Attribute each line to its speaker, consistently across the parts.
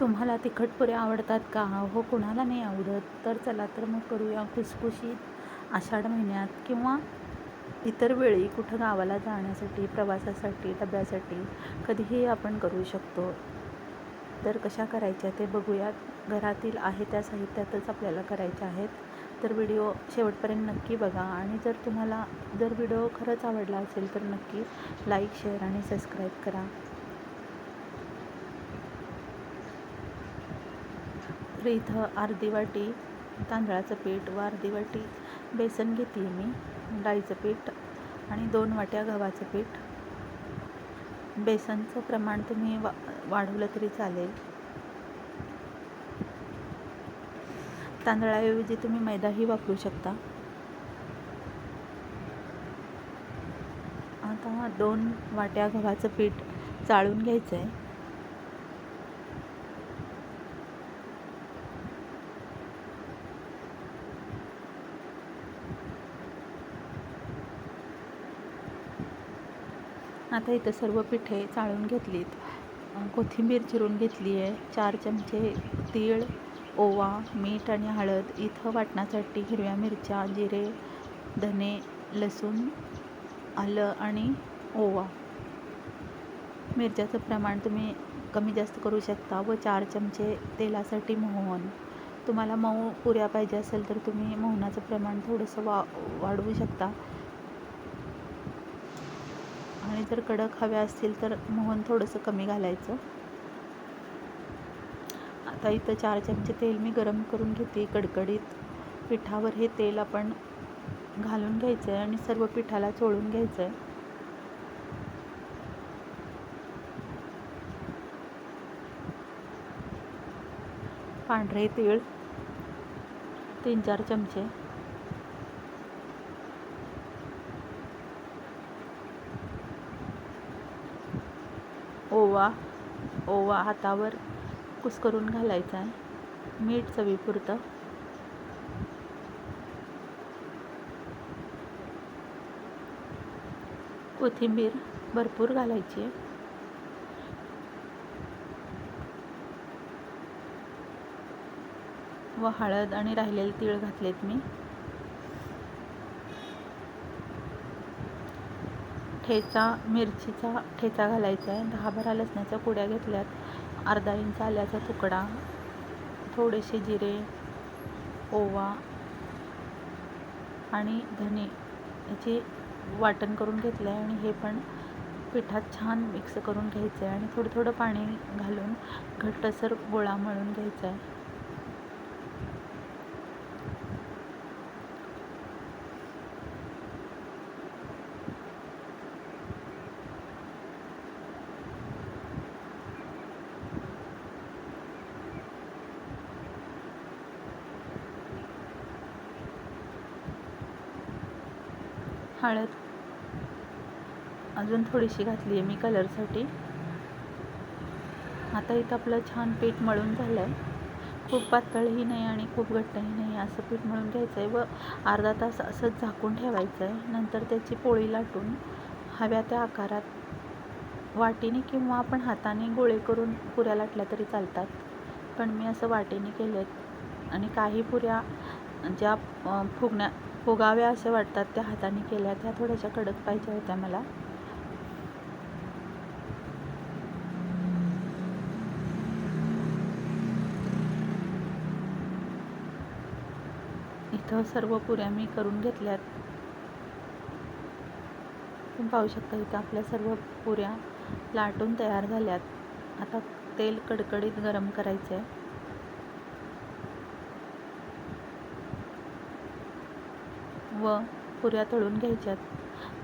Speaker 1: तुम्हाला तिखट पुऱ्या आवडतात का? हो कुणाला नाही आवडत. तर चला तर मग करूया खुसखुशीत आषाढ महिन्यात किंवा इतर वेळी कुठं गावाला जाण्यासाठी प्रवासासाठी डब्यासाठी कधीही आपण करू शकतो. तर कशा करायच्या ते बघूयात. घरातील आहे त्या साहित्यातच आपल्याला करायच्या आहेत. तर व्हिडिओ शेवटपर्यंत नक्की बघा आणि जर तुम्हाला जर व्हिडिओ खरंच आवडला असेल तर नक्की लाईक शेअर आणि सबस्क्राईब करा. तर इथं अर्धी वाटी तांदळाचं पीठ व अर्धी वाटी बेसन घेते मी डाळीचं पीठ आणि दोन वाट्या गव्हाचं पीठ. बेसनचं प्रमाण तुम्ही वा वाढवलं तरी चालेल. तांदळाऐवजी तुम्ही मैदाही वापरू शकता. आता दोन वाट्या गव्हाचं पीठ चाळून घ्यायचं आहे आता इथं सर्व पिठे चाळून घेतलीत. कोथिंबीर चिरून घेतली आहे. चार चमचे तीळ ओवा मीठ आणि हळद. इथं वाटण्यासाठी हिरव्या मिरच्या जिरे धने लसूण आलं आणि ओवा. मिरच्याचं प्रमाण तुम्ही कमी जास्त करू शकता व चार चमचे तेलासाठी मोहन. तुम्हाला मऊ पुऱ्या पाहिजे असेल तर तुम्ही मोहनाचं प्रमाण थोडंसं वा वाढवू शकता. आणि जर कडक हव्या असतील तर मोहन थोडंसं कमी घालायचं. आता इथं चार चमचे तेल मी गरम करून घेते कडकडीत. पिठावर हे तेल आपण घालून घ्यायचं आहे आणि सर्व पिठाला चोळून घ्यायचं आहे पांढरे तीळ तीन चार चमचे. ओवा ओवा हातावर कुस्करून घालायचा. आहे मीठ चवीपुरतं. कोथिंबीर भरपूर घालायची. आहे व हळद आणि राहिलेले तीळ घातलेत मी. ठेचा मिरचीचा ठेचा घालायचा आहे. दहा बारा लसणाच्या पुड्या घेतल्यात. अर्धा इंच आल्याचा तुकडा. थोडेसे जिरे ओवा आणि धने याचे वाटण करून घेतलं आहे आणि हे पण पिठात छान मिक्स करून घ्यायचं आहे आणि थोडं थोडं पाणी घालून घट्टसर गोळा मळून घ्यायचा आहे हळद. अजून थोडीशी घातली आहे मी कलरसाठी. आता इथं आपलं छान पीठ मळून झालं आहे खूप पातळही नाही आणि खूप घट्टही नाही असं पीठ मळून घ्यायचं आहे व अर्धा तास असंच झाकून ठेवायचं आहे नंतर त्याची पोळी लाटून हव्या त्या आकारात वाटीने किंवा आपण हाताने गोळे करून पुऱ्या लाटल्या तरी चालतात. पण मी असं वाटीने केलेत. आणि काही पुऱ्या ज्या फुगण्या फुगाव्या असे वाटतात त्या हाताने केल्या. त्या थोड्याशा कडक पाहिजे होत्या मला. इथं सर्व पुऱ्या मी करून घेतल्यात. तुम्ही पाहू शकता इथं आपल्या सर्व पुऱ्या लाटून तयार झाल्यात. आता तेल कडकडीत गरम करायचं आहे व पुऱ्या तळून घ्यायच्यात.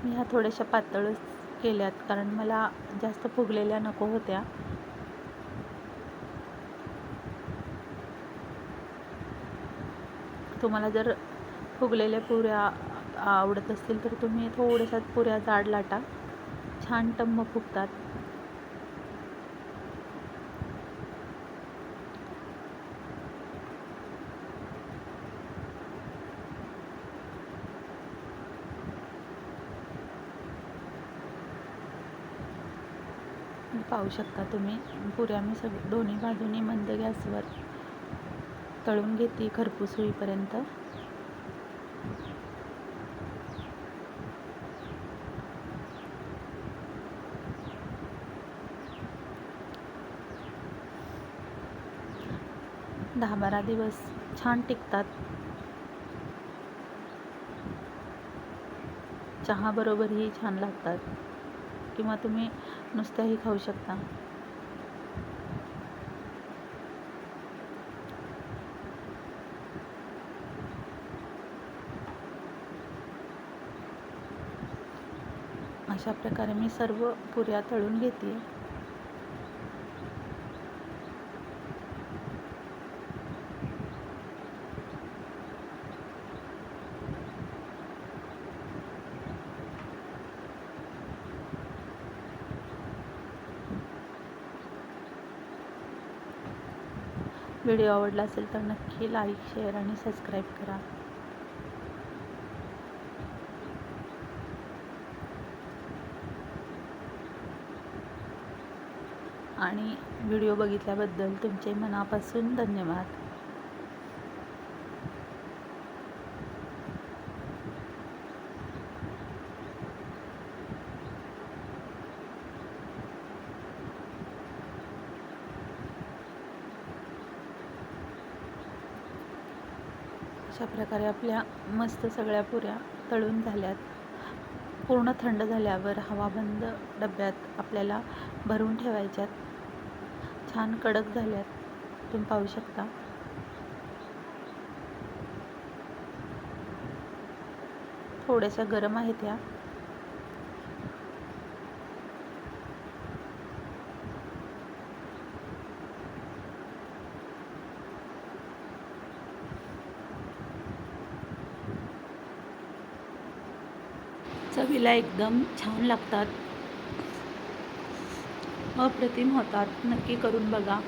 Speaker 1: मी ह्या थोड्याशा पातळच केल्यात कारण मला जास्त फुगलेल्या नको होत्या. तुम्हाला जर फुगलेल्या पुऱ्या आवडत असतील तर तुम्ही थोड्याशा पुऱ्या जाड लाटा. छान टम्म फुगतात. पाहू शकता तुम्ही. पुऱ्या मी सग दोन्ही बाजूनी मंद गॅसवर तळून घेते खरपूस होईपर्यंत. दहा बारा दिवस छान टिकतात. चहाबरोबरही छान लागतात. किंवा तुम्ही नुसत्याही खाऊ शकता. अशा प्रकारे मी सर्व पुऱ्या तळून घेते. व्हिडिओ आवडला असेल तर नक्की लाईक शेअर आणि सबस्क्राईब करा. आणि व्हिडिओ बघितल्याबद्दल तुमचे मनापासून धन्यवाद. अशा प्रकारे आपल्या मस्त सगळ्या पुऱ्या तळून झाल्यात. पूर्ण थंड झाल्यावर हवाबंद डब्यात आपल्याला भरून ठेवायच्यात. छान कडक झाल्यात. तुम्ही पाहू शकता. थोड्याशा गरम आहेत या. चवीला एकदम छान लागतात. अप्रतिम होतात. नक्की करून बघा.